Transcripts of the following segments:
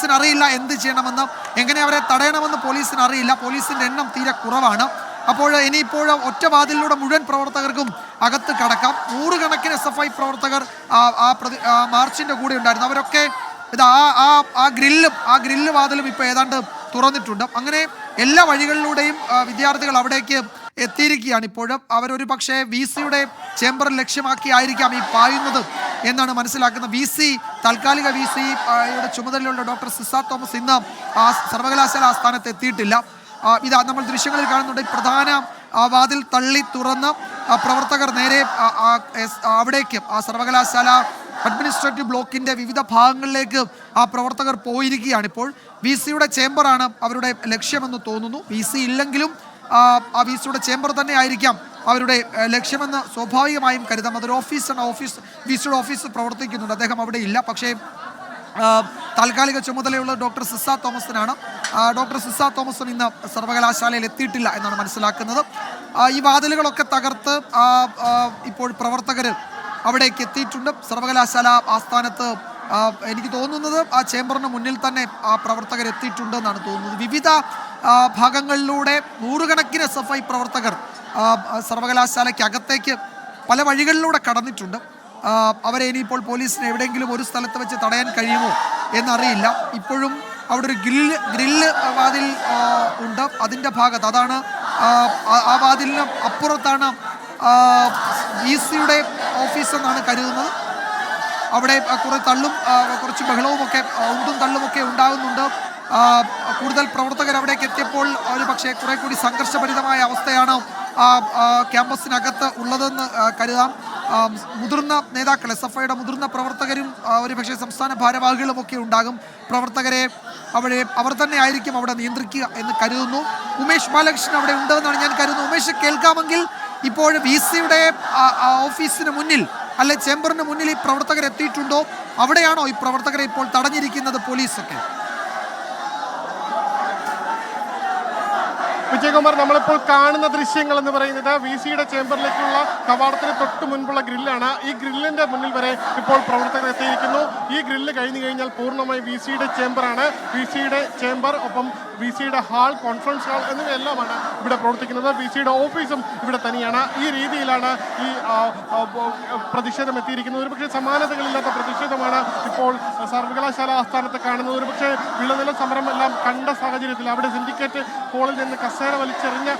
പോലീസിന് അറിയില്ല എന്ത് ചെയ്യണമെന്ന് എങ്ങനെ അവരെ തടയണമെന്ന് പോലീസിന് അറിയില്ല പോലീസിന്റെ എണ്ണം തീരെ കുറവാണ്. അപ്പോൾ ഇനിയിപ്പോൾ ഒറ്റ വാതിലിലൂടെ മുഴുവൻ പ്രവർത്തകർക്കും അകത്ത് കടക്കാം. നൂറുകണക്കിന് എസ് എഫ് ഐ പ്രവർത്തകർ ആ പ്രതി മാർച്ചിന്റെ കൂടെ ഉണ്ടായിരുന്നു. അവരൊക്കെ ഇത് ആ ആ ആ ഗ്രില്ലും ആ ഗ്രില്ല് വാതിലും ഇപ്പോൾ ഏതാണ്ട് തുറന്നിട്ടുണ്ട്. അങ്ങനെ എല്ലാ വഴികളിലൂടെയും വിദ്യാർത്ഥികൾ അവിടേക്ക് എത്തിയിരിക്കുകയാണ്. ഇപ്പോഴും അവരൊരു പക്ഷേ വി സിയുടെ ചേംബർ ലക്ഷ്യമാക്കി ആയിരിക്കാം ഈ പായുന്നത്. എന്നാണ് മനസ്സിലാക്കുന്നത്. വി സി താൽക്കാലിക വി സി യുടെ ചുമതലയുള്ള ഡോക്ടർ സിസ തോമസ് ഇന്ന് ആ സർവകലാശാല ആസ്ഥാനത്ത് എത്തിയിട്ടില്ല. ഇത് നമ്മൾ ദൃശ്യങ്ങളിൽ കാണുന്നുണ്ട്. പ്രധാന വാതിൽ തള്ളി തുറന്ന് പ്രവർത്തകർ നേരെ അവിടേക്ക് ആ സർവകലാശാല അഡ്മിനിസ്ട്രേറ്റീവ് ബ്ലോക്കിന്റെ വിവിധ ഭാഗങ്ങളിലേക്ക് ആ പ്രവർത്തകർ പോയിരിക്കുകയാണ്. ഇപ്പോൾ വി സിയുടെ ചേംബറാണ് അവരുടെ ലക്ഷ്യമെന്ന് തോന്നുന്നു. വി സി ഇല്ലെങ്കിലും ആ വി സിയുടെ ചേംബർ തന്നെ ആയിരിക്കാം. അവരുടെ ലക്ഷ്യമെന്ന് സ്വാഭാവികമായും കരുതാം. അതൊരു ഓഫീസാണ് ഓഫീസ് വിസിഡ് ഓഫീസ് പ്രവർത്തിക്കുന്നുണ്ട്. അദ്ദേഹം അവിടെ ഇല്ല. പക്ഷേ താൽക്കാലിക ചുമതലയുള്ള ഡോക്ടർ സിസ തോമസിനാണ്. ഡോക്ടർ സിസ തോമസും ഇന്ന് സർവകലാശാലയിൽ എത്തിയിട്ടില്ല എന്നാണ് മനസ്സിലാക്കുന്നത്. ഈ വാതിലുകളൊക്കെ തകർത്ത് ഇപ്പോൾ പ്രവർത്തകർ അവിടേക്ക് എത്തിയിട്ടുണ്ട്. സർവകലാശാല ആസ്ഥാനത്ത് എനിക്ക് തോന്നുന്നത് ആ ചേംബറിന് മുന്നിൽ തന്നെ ആ പ്രവർത്തകർ എത്തിയിട്ടുണ്ട് എന്നാണ് തോന്നുന്നത്. വിവിധ ഭാഗങ്ങളിലൂടെ നൂറുകണക്കിന് എസ് എഫ് ഐ പ്രവർത്തകർ സർവകലാശാലയ്ക്ക് അകത്തേക്ക് പല വഴികളിലൂടെ കടന്നിട്ടുണ്ട്. അവരെ ഇനിയിപ്പോൾ പോലീസിന് എവിടെയെങ്കിലും ഒരു സ്ഥലത്ത് വെച്ച് തടയാൻ കഴിയുമോ എന്നറിയില്ല. ഇപ്പോഴും അവിടെ ഒരു ഗ്രില്ല് ഗ്രില്ല് വാതിൽ ഉണ്ട്. അതിന്റെ ഭാഗത്ത് അതാണ് ആ, വാതിലിന് അപ്പുറത്താണ് ഇ സിയുടെ ഓഫീസ് എന്നാണ് കരുതുന്നത്. അവിടെ കുറേ തള്ളും കുറച്ച് ബഹളവും ഒക്കെ ഉണ്ടും തള്ളുമൊക്കെ ഉണ്ടാകുന്നുണ്ട്. കൂടുതൽ പ്രവർത്തകർ അവിടേക്ക് എത്തിയപ്പോൾ ഒരു പക്ഷേ കുറെ കൂടി സംഘർഷഭരിതമായ അവസ്ഥയാണ് ക്യാമ്പസിനകത്ത് ഉള്ളതെന്ന് കരുതാം. മുതിർന്ന നേതാക്കൾ എസ് എഫ് ഐയുടെ മുതിർന്ന പ്രവർത്തകരും ആ, ഒരു പക്ഷേ സംസ്ഥാന ഭാരവാഹികളും ഒക്കെ ഉണ്ടാകും. പ്രവർത്തകരെ അവിടെ അവർ തന്നെ ആയിരിക്കും അവിടെ നിയന്ത്രിക്കുക എന്ന് കരുതുന്നു. ഉമേഷ് ബാലകൃഷ്ണൻ അവിടെ ഉണ്ടെന്നാണ് ഞാൻ കരുതുന്നത്. ഉമേഷ് കേൾക്കാമെങ്കിൽ ഇപ്പോൾ വി സിയുടെ ഓഫീസിന് മുന്നിൽ അല്ലെ ചേംബറിന് മുന്നിൽ ഈ പ്രവർത്തകർ എത്തിയിട്ടുണ്ടോ? അവിടെയാണോ ഈ പ്രവർത്തകരെ ഇപ്പോൾ തടഞ്ഞിരിക്കുന്നത് പോലീസൊക്കെ? വിജയകുമാർ നമ്മളിപ്പോൾ കാണുന്ന ദൃശ്യങ്ങൾ എന്ന് പറയുന്നത് വി സിയുടെ ചേംബറിലേക്കുള്ള കവാടത്തിന് തൊട്ട് മുൻപുള്ള ഗ്രില്ലാണ്. ഈ ഗ്രില്ലിന്റെ മുന്നിൽ വരെ ഇപ്പോൾ പ്രവർത്തകർ എത്തിയിരിക്കുന്നു. ഈ ഗ്രില്ല് കഴിഞ്ഞു കഴിഞ്ഞാൽ പൂർണമായി വി സിയുടെ ചേംബറാണ്. വി സിയുടെ ചേംബർ ഒപ്പം വി സിയുടെ ഹാൾ കോൺഫറൻസ് ഹാൾ എന്നിവയെല്ലാമാണ് ഇവിടെ പ്രവർത്തിക്കുന്നത്. വി സിയുടെ ഓഫീസും ഇവിടെ തന്നെയാണ്. ഈ രീതിയിലാണ് ഈ പ്രതിഷേധം എത്തിയിരിക്കുന്നത്. ഒരുപക്ഷെ സമാനതകളില്ലാത്ത പ്രതിഷേധമാണ് ഇപ്പോൾ സർവകലാശാല ആസ്ഥാനത്ത് കാണുന്നത്. ഒരുപക്ഷെ വിളനില സമരം എല്ലാം കണ്ട സാഹചര്യത്തിൽ അവിടെ സിൻഡിക്കേറ്റ് ഹോളിൽ നിന്ന് കസേര വലിച്ചെറിഞ്ഞ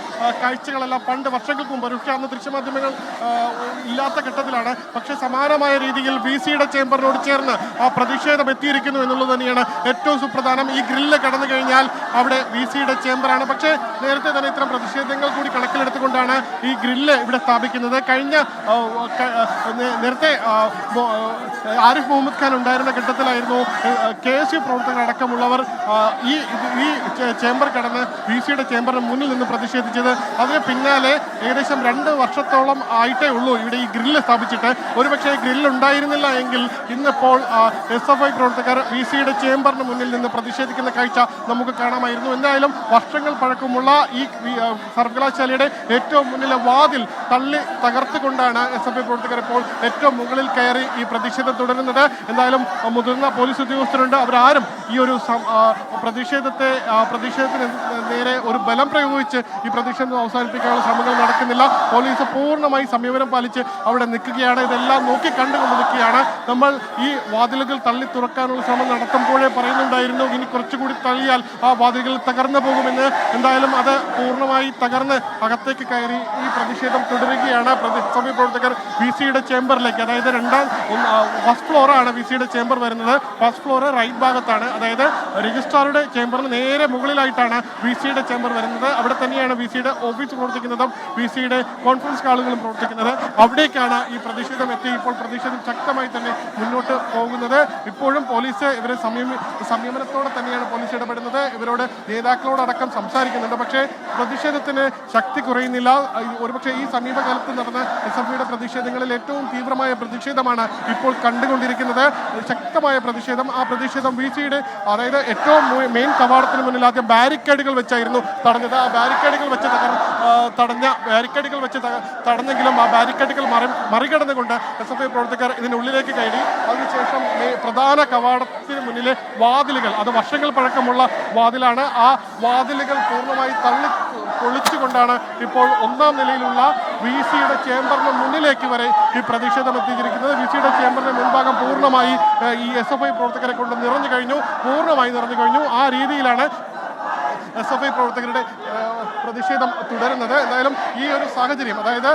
കാഴ്ചകളെല്ലാം പണ്ട് വർഷങ്ങൾക്ക് മുമ്പ് ഒരുപക്ഷെ അന്ന് ദൃശ്യമാധ്യമങ്ങൾ ഇല്ലാത്ത ഘട്ടത്തിലാണ്. പക്ഷേ സമാനമായ രീതിയിൽ വി സിയുടെ ചേംബറിനോട് ചേർന്ന് ആ പ്രതിഷേധം എത്തിയിരിക്കുന്നു എന്നുള്ളത് തന്നെയാണ് ഏറ്റവും സുപ്രധാനം. ഈ ഗ്രില്ല് കടന്നു കഴിഞ്ഞാൽ അവിടെ വി സിയുടെ ചേംബറാണ്. പക്ഷേ നേരത്തെ തന്നെ ഇത്തരം പ്രതിഷേധങ്ങൾ കൂടി കണക്കിലെടുത്തുകൊണ്ടാണ് ഈ ഗ്രില്ല് ഇവിടെ സ്ഥാപിക്കുന്നത്. കഴിഞ്ഞ നേരത്തെ ആരിഫ് മുഹമ്മദ് ഖാൻ ഉണ്ടായിരുന്ന ഘട്ടത്തിലായിരുന്നു കെ എസ് യു പ്രവർത്തകരടക്കമുള്ളവർ അടക്കമുള്ളവർ ഈ ഈ ചേംബർ കടന്ന് വി സിയുടെ ചേംബറിന് മുന്നിൽ നിന്ന് പ്രതിഷേധിച്ചത്. അതിന് പിന്നാലെ ഏകദേശം രണ്ട് വർഷത്തോളം ആയിട്ടേ ഉള്ളൂ ഇവിടെ ഈ ഗ്രില്ല് സ്ഥാപിച്ചിട്ട്. ഒരുപക്ഷെ ഗ്രില്ല് ഉണ്ടായിരുന്നില്ല എങ്കിൽ ഇന്നിപ്പോൾ എസ് എഫ് ഐ പ്രവർത്തകർ വി സിയുടെ ചേംബറിന് മുന്നിൽ നിന്ന് പ്രതിഷേധിക്കുന്ന കാഴ്ച നമുക്ക് കാണാമായിരുന്നു. എന്തായാലും വർഷങ്ങൾ പഴക്കമുള്ള ഈ സർവകലാശാലയുടെ ഏറ്റവും മുന്നിലെ വാതിൽ തള്ളി തകർത്തുകൊണ്ടാണ് എസ് എഫ് ഐ പ്രവർത്തകർ ഇപ്പോൾ ഏറ്റവും മുകളിൽ കയറി ഈ പ്രതിഷേധം തുടരുന്നത്. എന്തായാലും മുതിർന്ന പോലീസ് ഉദ്യോഗസ്ഥരുണ്ട്. അവരാരും ഈ ഒരു പ്രതിഷേധത്തെ പ്രതിഷേധത്തിന് നേരെ ഒരു ബലം പ്രയോഗിച്ച് ഈ പ്രതിഷേധം അവസാനിപ്പിക്കാനുള്ള ശ്രമങ്ങൾ നടക്കുന്നില്ല. പോലീസ് പൂർണമായി സംയമനം പാലിച്ച് അവിടെ നിൽക്കുകയാണ്. ഇതെല്ലാം നോക്കി കണ്ടുകൊണ്ടിരിക്കുകയാണ് നമ്മൾ ഈ വാതിലുകൾ തള്ളി തുറക്കാനുള്ള ശ്രമം നടത്തുമ്പോഴേ പറയുന്നുണ്ടായിരുന്നു. ഇനി കുറച്ചുകൂടി തള്ളിയാൽ ആ വാതിലുകൾ തകർന്നു പോകുമെന്ന് എന്തായാലും അത് പൂർണമായി തകർന്ന് അകത്തേക്ക് കയറി ഈ പ്രതിഷേധം തുടരുകയാണ്. പ്രതിസമയ പ്രവർത്തകർ വി സിയുടെ ചേംബറിലേക്ക് അതായത് രണ്ടാം ഫസ്റ്റ് ഫ്ലോറാണ് വി സിയുടെ ചേംബർ വരുന്നത്. ഫസ്റ്റ് ഫ്ലോർ റൈറ്റ് ഭാഗത്താണ്. അതായത് രജിസ്ട്രാറുടെ ചേംബറിന് നേരെ മുകളിലായിട്ടാണ് വി സിയുടെ ചേംബർ വരുന്നത്. അവിടെ തന്നെയാണ് വി സിയുടെ ഓഫീസ് പ്രവർത്തിക്കുന്നതും വി സിയുടെ കോൺഫറൻസ് ഹാളുകളും പ്രവർത്തിക്കുന്നത്. അവിടേക്കാണ് ഈ പ്രതിഷേധം എത്തി. ഇപ്പോൾ പ്രതിഷേധം ശക്തമായി തന്നെ മുന്നോട്ട് പോകുന്നത്. ഇപ്പോഴും പോലീസ് ഇവരെ സംയമി സംയമനത്തോടെ തന്നെയാണ് പോലീസ് ഇടപെടുന്നത്. ഇവരോട് നേതാക്കളോടടക്കം സംസാരിക്കുന്നുണ്ട്. പക്ഷേ പ്രതിഷേധത്തിന് ശക്തി കുറയുന്നില്ല. ഒരുപക്ഷെ ഈ സമീപകാലത്ത് നടന്ന എസ് എഫ് ഐയുടെ പ്രതിഷേധങ്ങളിൽ ഏറ്റവും തീവ്രമായ പ്രതിഷേധമാണ് ഇപ്പോൾ കണ്ടുകൊണ്ടിരിക്കുന്നത്. ശക്തമായ പ്രതിഷേധം. ആ പ്രതിഷേധം വി സിയുടെ അതായത് ഏറ്റവും മെയിൻ കവാടത്തിന് മുന്നിൽ ആദ്യം ബാരിക്കേഡുകൾ വെച്ചായിരുന്നു തടഞ്ഞത്. ആ ബാരിക്കേഡുകൾ വെച്ച് തടഞ്ഞ ബാരിക്കേഡുകൾ വെച്ച് തടഞ്ഞെങ്കിലും ആ ബാരിക്കേഡുകൾ മറി മറികടന്നുകൊണ്ട് എസ് എഫ് ഐ പ്രവർത്തകർ ഇതിനുള്ളിലേക്ക് കയറി. അതിനുശേഷം പ്രധാന കവാടത്തിന് മുന്നിലെ വാതിലുകൾ അത് വർഷങ്ങൾ പഴക്കമുള്ള വാതിലാണ് ആ വാതിലുകൾ പൂർണമായി തള്ളി പൊളിച്ചുകൊണ്ടാണ് ഇപ്പോൾ ഒന്നാം നിലയിലുള്ള വി സിയുടെ ചേംബറിന് മുന്നിലേക്ക് വരെ ഈ പ്രതിഷേധം എത്തിച്ചിരിക്കുന്നത്. വി സിയുടെ ചേംബറിന്റെ മുൻഭാഗം പൂർണമായി ഈ എസ് എഫ് ഐ പ്രവർത്തകരെ കൊണ്ട് നിറഞ്ഞു കഴിഞ്ഞു. പൂർണമായി നിറഞ്ഞു കഴിഞ്ഞു. ആ രീതിയിലാണ് എസ് എഫ് ഐ പ്രവർത്തകരുടെ പ്രതിഷേധം തുടരുന്നത്. എന്തായാലും ഈ ഒരു സാഹചര്യം അതായത്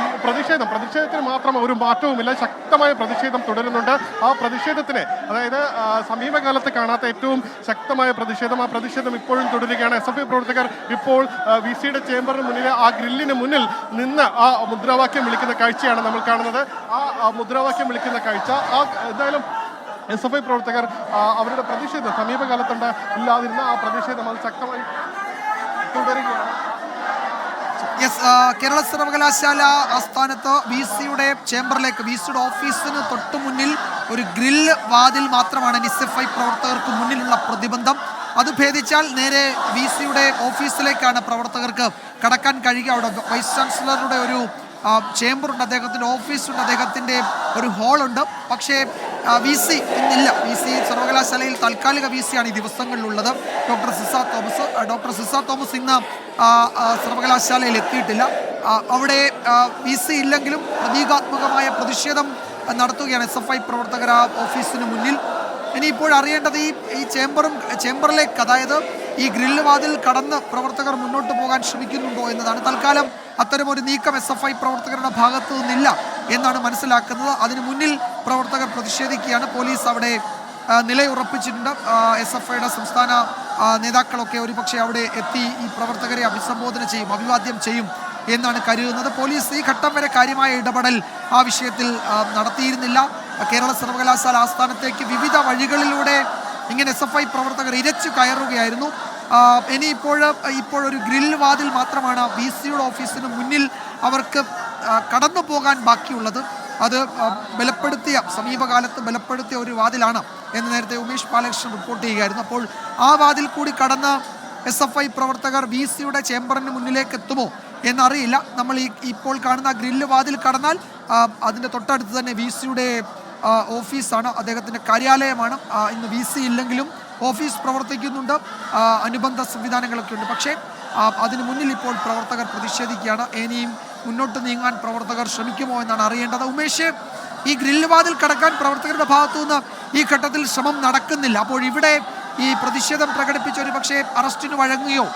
ഈ പ്രതിഷേധം പ്രതിഷേധത്തിന് മാത്രം ഒരു മാറ്റവുമില്ല. ശക്തമായ പ്രതിഷേധം തുടരുന്നുണ്ട്. ആ പ്രതിഷേധത്തിന് അതായത് സമീപകാലത്ത് കാണാത്ത ഏറ്റവും ശക്തമായ പ്രതിഷേധം ആ പ്രതിഷേധം ഇപ്പോഴും തുടരുകയാണ്. എസ് എഫ് ഐ പ്രവർത്തകർ ഇപ്പോൾ വി സിയുടെ ചേംബറിന് മുന്നിൽ ആ ഗ്രില്ലിന് മുന്നിൽ നിന്ന് ആ മുദ്രാവാക്യം വിളിക്കുന്ന കാഴ്ചയാണ് നമ്മൾ കാണുന്നത്. ആ മുദ്രാവാക്യം വിളിക്കുന്ന കാഴ്ച ആ എന്തായാലും എസ് എഫ് ഐ പ്രവർത്തകർ അവരുടെ പ്രതിഷേധം സമീപകാലത്തുണ്ട്. ഇല്ലാതിരുന്ന ആ പ്രതിഷേധം അത് ശക്തമായി തുടരുകയാണ്. യെസ് കേരള സർവകലാശാല ആസ്ഥാനത്ത് വി സിയുടെ ചേംബറിലേക്ക് വി സിയുടെ ഓഫീസിന് തൊട്ടു മുന്നിൽ ഒരു ഗ്രില്ല് വാതിൽ മാത്രമാണ് ഐ പ്രവർത്തകർക്ക് മുന്നിലുള്ള പ്രതിബന്ധം. അത് ഭേദിച്ചാൽ നേരെ വി സിയുടെ ഓഫീസിലേക്കാണ് പ്രവർത്തകർക്ക് കടക്കാൻ കഴിയുക. അവിടെ വൈസ് ചാൻസലറുടെ ഒരു ചേംബറുണ്ട് അദ്ദേഹത്തിന്റെ ഓഫീസുണ്ട് അദ്ദേഹത്തിന്റെ ഒരു ഹാളുണ്ട് പക്ഷേ വി സി ഇന്നില്ല. വി സി സർവകലാശാലയിൽ താൽക്കാലിക വി സിയാണ് ഈ ദിവസങ്ങളിലുള്ളത്. ഡോക്ടർ സിസ തോമസ് ഡോക്ടർ സിസ തോമസ് ഇന്ന് സർവകലാശാലയിൽ എത്തിയിട്ടില്ല. അവിടെ വി സി ഇല്ലെങ്കിലും പ്രതീകാത്മകമായ പ്രതിഷേധം നടത്തുകയാണ് എസ് എഫ് ഐ പ്രവർത്തകർ ഓഫീസിന് മുന്നിൽ. ഇനിയിപ്പോൾ അറിയേണ്ടത് ഈ ഈ ചേംബറും ചേംബറിലേക്ക് അതായത് ഈ ഗ്രില്ല് വാതിൽ കടന്ന് പ്രവർത്തകർ മുന്നോട്ട് പോകാൻ ശ്രമിക്കുന്നുണ്ടോ എന്നതാണ്. തൽക്കാലം അത്തരമൊരു നീക്കം എസ് എഫ് ഐ പ്രവർത്തകരുടെ ഭാഗത്തു നിന്നില്ല എന്നാണ് മനസ്സിലാക്കുന്നത്. അതിന് മുന്നിൽ പ്രവർത്തകർ പ്രതിഷേധിക്കുകയാണ്. പോലീസ് അവിടെ നിലയുറപ്പിച്ചിട്ടുണ്ട്. എസ് എഫ് ഐയുടെ സംസ്ഥാന നേതാക്കളൊക്കെ ഒരുപക്ഷെ അവിടെ എത്തി ഈ പ്രവർത്തകരെ അഭിസംബോധന ചെയ്യും അഭിവാദ്യം ചെയ്യും എന്നാണ് കരുതുന്നത്. പോലീസ് ഈ ഘട്ടം വരെ കാര്യമായ ഇടപെടൽ ആ വിഷയത്തിൽ നടത്തിയിരുന്നില്ല. കേരള സർവകലാശാല ആസ്ഥാനത്തേക്ക് വിവിധ വഴികളിലൂടെ ഇങ്ങനെ എസ് എഫ് ഐ പ്രവർത്തകർ ഇരച്ചു കയറുകയായിരുന്നു. ഇനി ഇപ്പോൾ ഇപ്പോഴൊരു ഗ്രിൽ വാതിൽ മാത്രമാണ് വി സിയുടെ ഓഫീസിന് മുന്നിൽ അവർക്ക് കടന്നു പോകാൻ ബാക്കിയുള്ളത്. അത് ബലപ്പെടുത്തിയ സമീപകാലത്ത് ബലപ്പെടുത്തിയ ഒരു വാതിലാണ് എന്ന് നേരത്തെ ഉമേഷ് ബാലകൃഷ്ണൻ റിപ്പോർട്ട് ചെയ്യുകയായിരുന്നു. അപ്പോൾ ആ വാതിൽ കൂടി കടന്ന് എസ് എഫ് ഐ പ്രവർത്തകർ വി സിയുടെ ചേംബറിന് മുന്നിലേക്ക് എത്തുമോ എന്നറിയില്ല. നമ്മൾ ഈ ഇപ്പോൾ കാണുന്ന ഗ്രില്ല് വാതിൽ കടന്നാൽ അതിന്റെ തൊട്ടടുത്ത് തന്നെ വി സിയുടെ ഓഫീസാണ് അദ്ദേഹത്തിന്റെ കാര്യാലയമാണ്. ഇന്ന് വി സി ഇല്ലെങ്കിലും ഓഫീസ് പ്രവർത്തിക്കുന്നുണ്ട്. അനുബന്ധ സംവിധാനങ്ങളൊക്കെ ഉണ്ട്. പക്ഷേ അതിനു മുന്നിൽ ഇപ്പോൾ പ്രവർത്തകർ പ്രതിഷേധിക്കുകയാണ്. ഇനിയും മുന്നോട്ട് നീങ്ങാൻ പ്രവർത്തകർ ശ്രമിക്കുമോ എന്നാണ് അറിയേണ്ടത്. ഉമേഷ് ഈ ഗ്രില്ലുവാതിൽ കടക്കാൻ പ്രവർത്തകരുടെ ഭാഗത്തു നിന്ന് ഈ ഘട്ടത്തിൽ ശ്രമം നടക്കുന്നില്ല. അപ്പോൾ ഇവിടെ ഈ പ്രതിഷേധം പ്രകടിപ്പിച്ച ഒരു പക്ഷേ അറസ്റ്റിന് വഴങ്ങുകയോ